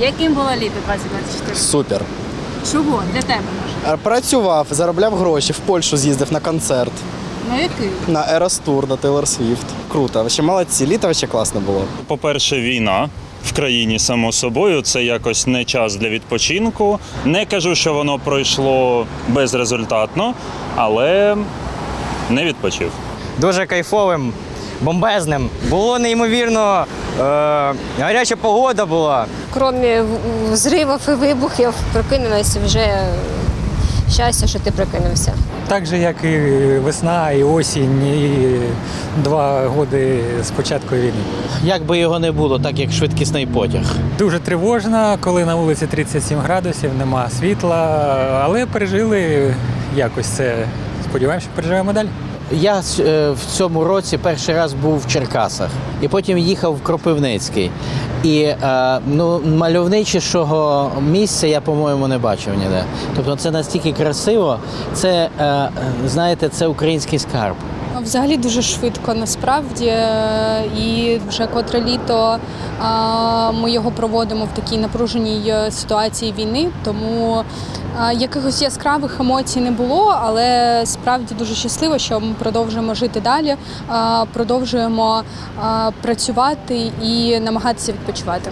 Яким було літо 2024? Супер. Чого? Для тебе може? Е, Працював, заробляв гроші, в Польщу з'їздив на концерт, Ну який? на Tour, на Taylor Swift. Круто. Ще молодці, літо ще класно було. По-перше, війна в країні, само собою, це якось не час для відпочинку. Не кажу, що воно пройшло безрезультатно, але не відпочив. дуже кайфовим, бомбезним. Було неймовірно е, гаряча погода була. Кромі в- взривів і вибухів прокинулася вже щастя, що ти прокинувся. Так же, як і весна, і осінь, і два роки з початку війни. Як би його не було, так як швидкісний потяг. Дуже тривожно, коли на вулиці 37 градусів, нема світла, але пережили якось це. Сподіваємося, що переживемо далі. Я е, в цьому році перший раз був в Черкасах і потім їхав в Кропивницький. І е, ну, мальовничішого місця я, по-моєму, не бачив ніде. Тобто це настільки красиво, це, е, знаєте, це український скарб. Взагалі дуже швидко насправді, і вже котре літо ми його проводимо в такій напруженій е, ситуації війни. Тому якихось яскравих емоцій не було, але справді дуже щасливо, що ми продовжуємо жити далі, продовжуємо працювати і намагатися відпочивати.